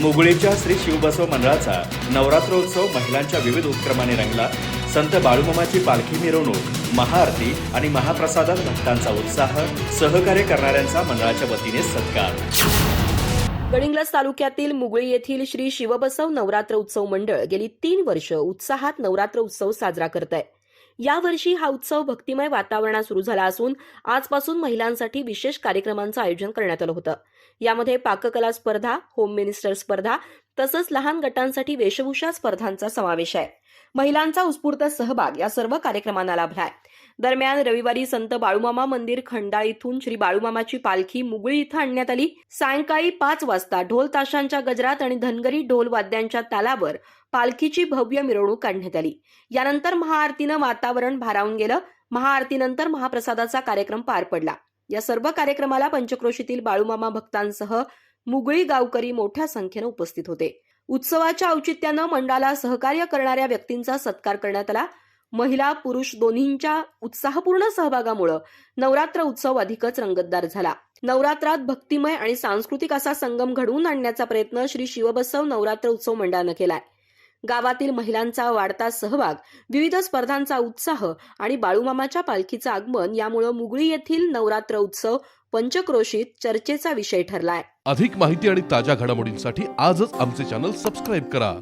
मुगळीच्या श्री शिवबसव मंडळाचा नवरात्रोत्सव महिलांच्या विविध उपक्रमाने रंगला. संत बाळूमामाची पालखी मिरवणूक महाआरती आणि महाप्रसादात भक्तांचा उत्साह सहकार्य करणाऱ्यांचा मंडळाच्या वतीने सत्कार. गडिंग्लज तालुक्यातील मुगळी येथील श्री शिवबसव नवरात्र उत्सव मंडळ गेली तीन वर्ष उत्साहात नवरात्र उत्सव साजरा करत आहे यावर्षी हा उत्सव भक्तिमय वातावरणात सुरू झाला असून आजपासून महिलांसाठी विशेष कार्यक्रमांचं आयोजन करण्यात आलं होतं. यामध्ये पाककला स्पर्धा होम मिनिस्टर स्पर्धा तसंच लहान गटांसाठी वेशभूषा स्पर्धांचा समावेश आहे. महिलांचा उत्स्फूर्त सहभाग या सर्व कार्यक्रमांना आहे. दरम्यान रविवारी संत बाळूमामा मंदिर खंडाळ इथून श्री बाळूमामाची पालखी मुगळी इथं आणण्यात आली. सायंकाळी पाच वाजता ढोल ताशांच्या गजरात आणि धनगरी ढोल वाद्यांच्या तालावर पालखीची भव्य मिरवणूक काढण्यात आली. यानंतर महाआरतीनं वातावरण भारावून गेलं. महाआरतीनंतर महाप्रसादाचा कार्यक्रम पार पडला. या सर्व कार्यक्रमाला पंचक्रोशीतील बाळूमामा भक्तांसह मुगळी गावकरी मोठ्या संख्येनं उपस्थित होते. उत्सवाच्या औचित्यानं मंडळाला सहकार्य करणाऱ्या व्यक्तींचा सत्कार करण्यात आला. महिला पुरुष दोन्हींच्या उत्साहपूर्ण सहभागामुळं नवरात्र उत्सव अधिकच रंगतदार झाला. नवरात्रात भक्तिमय आणि सांस्कृतिक असा संगम घडवून आणण्याचा प्रयत्न श्री शिवबसव नवरात्र उत्सव मंडळानं केलाय. गावातील महिलांचा वाढता सहभाग विविध स्पर्धांचा उत्साह आणि बाळूमामाच्या पालखीचं आगमन यामुळं मुगळी येथील नवरात्र उत्सव पंचक्रोशीत चर्चेचा विषय ठरलाय. अधिक माहिती आणि ताज्या घडामोडींसाठी आजच आमचे चॅनल सबस्क्राईब करा.